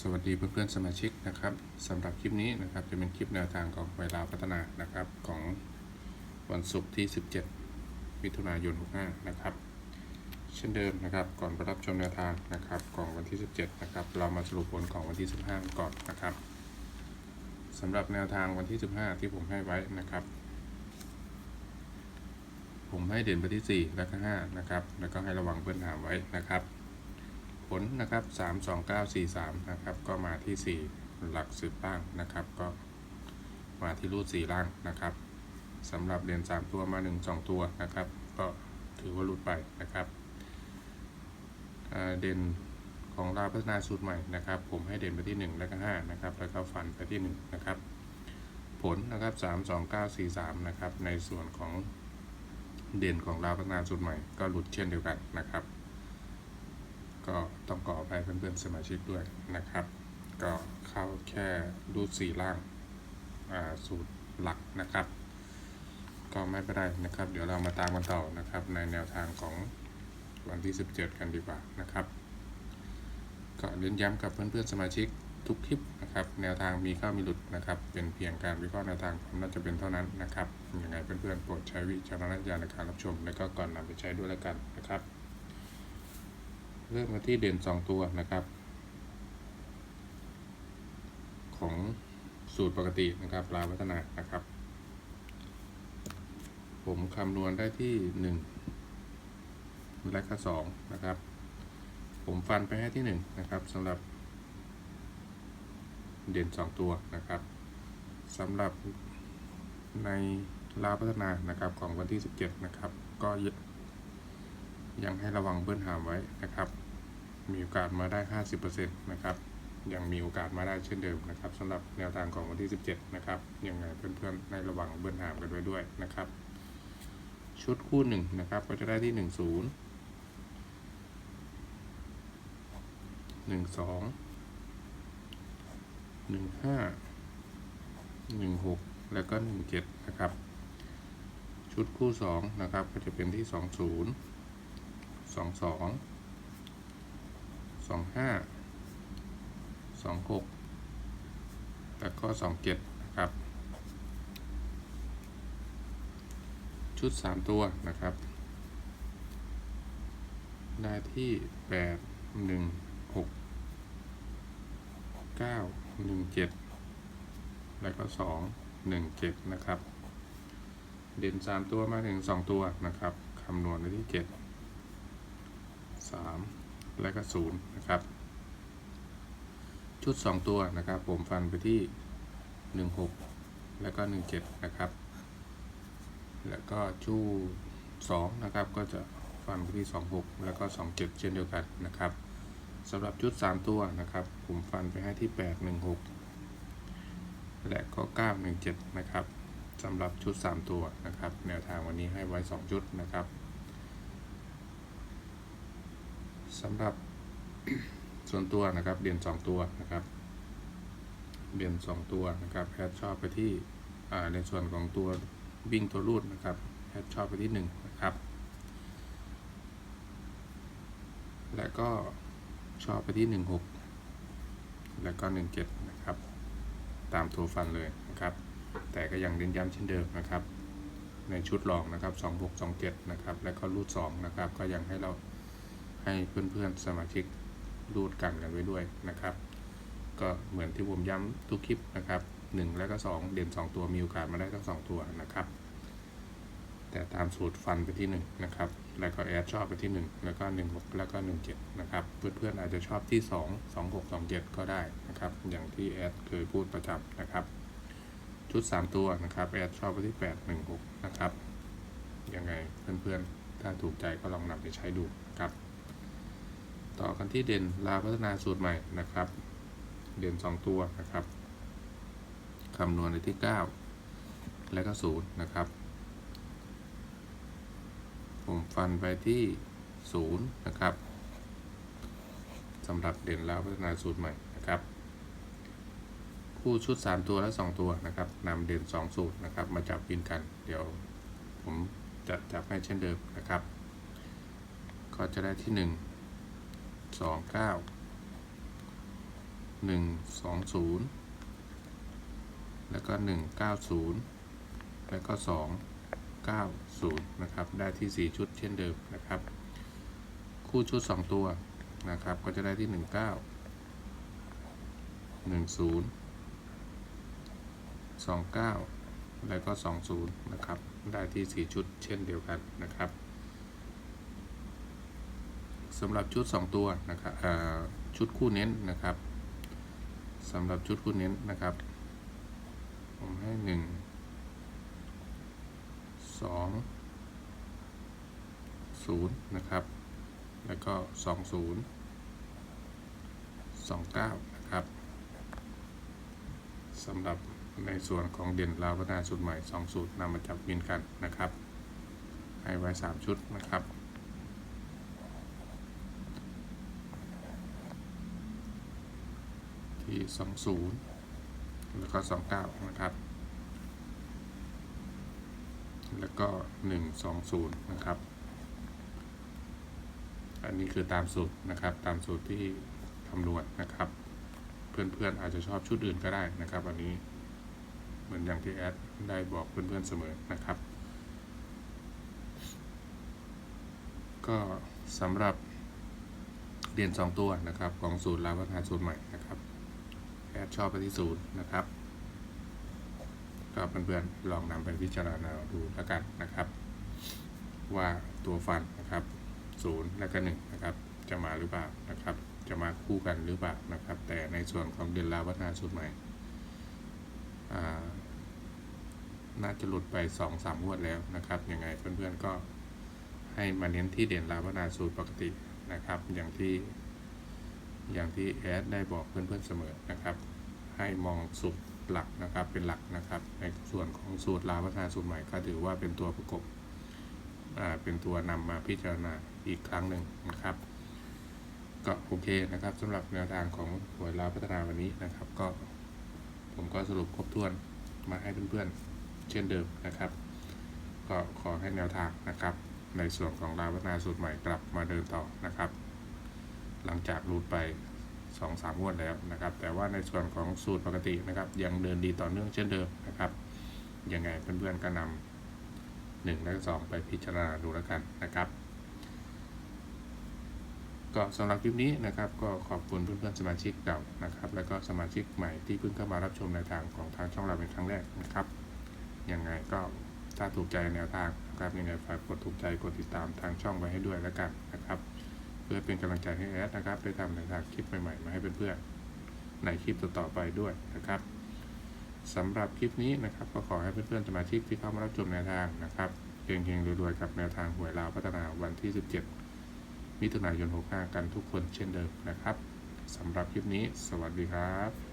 สวัสดีเพื่อนๆสมาชิกนะครับสำหรับคลิปนี้นะครับจะเป็นคลิปแนวทางของเวลาพัฒนานะครับของวันศุกร์ที่ 17 มิถุนายน 65 นะครับ เช่นเดิมนะครับก่อนไปรับชมแนวทางนะครับของวันที่ 17 นะครับ เรามาสรุปผลของวันที่ 15 ก่อนนะครับสำหรับแนวทางวันที่ 15 ที่ผมให้ไว้นะครับ ผมให้เด่นไปที่ 4 และก็5นะครับแล้วก็ให้ระวังเพื่อนถามไว้นะครับ ผลนะครับสามสองเก้าสี่สามนะครับ ก็มาที่สี่หลักสิบล่างนะครับ ก็มาที่รูดสี่ล่างนะครับสำหรับเด่นสามตัวมาหนึ่งสองตัวนะครับ ก็ถือว่าหลุดไปนะครับเด่นของราพัฒนาสูตรใหม่นะครับ ผมให้เด่นไปที่หนึ่งแล้วก็ห้านะครับ แล้วก็ฟันไปที่หนึ่งนะครับ ผลนะครับสามสองเก้าสี่สามนะครับ ในส่วนของเด่นของราพัฒนาสูตรใหม่ ก็หลุดเช่นเดียวกันนะครับ ก็ ต้องขอไปเพื่อนๆสมาชิกด้วยนะครับ ก็เข้าแค่รูดสี่ล่างอ่าสูตรหลักนะครับ ก็ไม่เป็นไรนะครับ เดี๋ยวเรามาตามกันต่อนะครับ ในแนวทางของวันที่ 17 กันดีกว่านะครับ ก็เน้นย้ำกับเพื่อนๆสมาชิกทุกคลิปนะครับแนวทางมีเข้ามีหลุดนะครับ เป็นเพียงการวิเคราะห์แนวทางความน่าจะเป็นเท่านั้นนะครับยังไงเพื่อนๆโปรดใช้วิจารณญาณในการรับชม และก็ก่อนนำไปใช้ด้วยแล้วกันนะครับ เริ่มมาที่เด่นสองตัวนะครับ ของสูตรปกตินะครับลาวัฒนานะครับ ผมคำนวณได้ที่หนึ่งและก็สองนะครับ ผมฟันไปให้ที่หนึ่งนะครับสำหรับเด่นสองตัวนะครับสำหรับในลาพัฒนานะครับของวันที่ 17 นะครับ ก็ยั ยังให้ระวังเบิ้ลหามไว้นะครับ มีโอกาสมาได้ 50%นะครับยังมีโอกาสมาได้เช่นเดิมนะครับสำหรับแนวทางของวันที่ 17 นะครับยังไงเพื่อนๆให้ระวังเบิ้ลหามกันไว้ด้วยนะครับ ชุดคู่หนึ่งนะครับก็จะได้ที่ 10 12 15 16 แล้วก็ 17 นะครับ ชุดคู่ 2 นะครับก็จะเป็นที่ 20 22 25 26แล้วก็27นะครับ ชุด3ตัวนะครับ ได้ที่8 1 6 9 1 7แล้วก็2 1 7นะครับ เด่น3ตัวมาถึง2ตัวนะครับคำนวณได้ที่7 3 และก็0นะครับ ชุด 2 ตัวนะครับ ผมฟันไปที่ 16 แล้วก็ 17 นะครับ แล้วก็ชู2นะครับก็จะฟันไปที่ 26 แล้วก็ 27 เช่นเดียวกันนะครับสำหรับชุด 3 ตัวนะครับ ผมฟันไปให้ที่ 816 และก็ 917 นะครับสำหรับชุด 3 ตัวนะครับ แนวทางวันนี้ให้ไว้ 2 ชุดนะครับ สำหรับส่วนตัวนะครับเด่น2 ตัวนะครับเด่น2 ตัวนะครับแพทชอบไปที่ในส่วนของตัววิ่งตัวรูดนะครับแพทชอบไปที่1นะครับและก็ชอบไปที่ 16 แล้วก็ 17 นะครับ ตามตัวฟันเลยนะครับ แต่ก็ยังเน้นย้ำเช่นเดิมนะครับ ในชุดรองนะครับ 26 27 นะครับ แล้วก็รูด2นะครับ ก็ยังให้เรา ให้เพื่อนๆสมาชิกรูดกันกันไว้ด้วยนะครับ ก็เหมือนที่ผมย้ำทุกคลิปนะครับ 1 แล้วก็ 2 เด่น 2 ตัวมีโอกาสมาได้ทั้ง2ตัวนะครับ แต่ตามสูตรฟันไปที่ 1 นะครับ แล้วก็แอดชอบไปที่ 1 แล้วก็ 16 แล้วก็ 17 นะครับ เพื่อนๆอาจจะชอบที่ 2 26 27 ก็ได้นะครับ อย่างที่แอดเคยพูดประจำนะครับ ชุด 3 ตัวนะครับแอดชอบไปที่ 8 16 นะครับยังไงเพื่อนๆถ้าถูกใจก็ลองนำไปใช้ดูครับ ต่อกันที่เด่นลาพัฒนาสูตรใหม่นะครับ เด่น 2 ตัวนะครับคำนวณในที่ 9 และก็0นะครับ ผมฟันไปที่ 0 นะครับสำหรับเด่นล้วพัฒนาสูตรใหม่นะครับ คู่ชุด 3 ตัวและ 2 ตัวนะครับนำเด่น 2 สูตรนะครับ มาจับวินกัน เดี๋ยวผมจะจับให้เช่นเดิมนะครับ ก็จะได้ที่ 1 2 9หนึ่งสองศูนย์แล้วก็หนึ่งเก้าศูนย์แล้วก็สองเก้าศูนย์นะครับได้ที่สี่ชุดเช่นเดิมนะครับ คู่ชุดสองตัวนะครับก็จะได้ที่หนึ่งเก้าหนึ่งศูนย์สองเก้าแล้วก็สองศูนย์นะครับได้ที่สี่ชุดเช่นเดียวกันนะครับ สำหรับชุดสองตัวนะครับชุดคู่เน้นนะครับสำหรับชุดคู่เน้นนะครับ ผมให้หนึ่งสองศูนย์นะครับ แล้วก็สองศูนย์สองเก้านะครับสำหรับในส่วนของเด่นลาวพัฒนาสูตรใหม่สองสูตรนำมาจับวินกันนะครับ ให้ไว้สามชุดนะครับ ที่สองศูนย์แล้วก็สองเก้านะครับ แล้วก็หนึ่งสองศูนย์นะครับ อันนี้คือตามสูตรนะครับ ตามสูตรที่คำนวณนะครับ เพื่อนๆอาจจะชอบชุดอื่นก็ได้นะครับ อันนี้เหมือนอย่างที่แอดได้บอกเพื่อนๆเสมอนะครับ ก็สำหรับเรียนสองตัวนะครับ ของสูตรลาวัฒนาสูตรใหม่นะครับ แอดชอบไปที่ศูนย์นะครับก็เพื่อนๆลองนำไปพิจารณาดูแล้วกันนะครับ ว่าตัวฟันนะครับศูนย์และก็หนึ่งนะครับ จะมาหรือเปล่านะครับ จะมาคู่กันหรือเปล่านะครับ แต่ในส่วนของเดือนลาวัฒนาสูตรใหม่น่าจะหลุดไปสองสามงวดแล้วนะครับยังไงเพื่อนๆก็ให้มาเน้นที่เด่นลาวัฒนาสูตรปกตินะครับ อย่างที่ อย่างที่แอดได้บอกเพื่อนๆเสมอนะครับ ให้มองสูตรหลักนะครับเป็นหลักนะครับ ในส่วนของสูตรลาวพัฒนาสูตรใหม่ก็ถือว่าเป็นตัวประกบอ่าเป็นตัวนำมาพิจารณาอีกครั้งหนึ่งนะครับ ก็โอเคนะครับสำหรับแนวทางของหวยลาพัฒนาวันนี้นะครับ ก็ผมก็สรุปครบถ้วนมาให้เพื่อนๆเช่นเดิมนะครับ ก็ขอให้แนวทางนะครับ ในส่วนของลาวพัฒนาสูตรใหม่กลับมาเดินต่อนะครับ หลังจากรูดไปสองสามงวดแล้วนะครับ แต่ว่าในส่วนของสูตรปกตินะครับ ยังเดินดีต่อเนื่องเช่นเดิมนะครับ ยังไงเพื่อนๆก็นำหนึ่งและสองไปพิจารณาดูแล้วกันนะครับก็สำหรับคลิปนี้นะครับก็ขอบคุณเพื่อนๆสมาชิกเก่านะครับ แล้วก็สมาชิกใหม่ที่เพิ่งเข้ามารับชมในทางของทางช่องเราเป็นครั้งแรกนะครับยังไงก็ถ้าถูกใจแนวทางนะครับยังไงฝากกดถูกใจกดติดตามทางช่องไว้ให้ด้วยแล้วกันนะครับ เพื่อเป็นกำลังใจให้แอดนะครับได้ทำในทางคลิปใหม่ๆ มาให้เพื่อนๆในคลิปต่อๆไปด้วยนะครับสำหรับคลิปนี้นะครับก็ขอให้เพื่อนๆสมาชิกที่เข้ามารับชมแนวทางนะครับเฮงๆรวยๆกับแนวทางหวยลาวพัฒนาวันที่ 17 มิถุนายน 65 กันทุกคนเช่นเดิมนะครับสำหรับคลิปนี้ สวัสดีครับ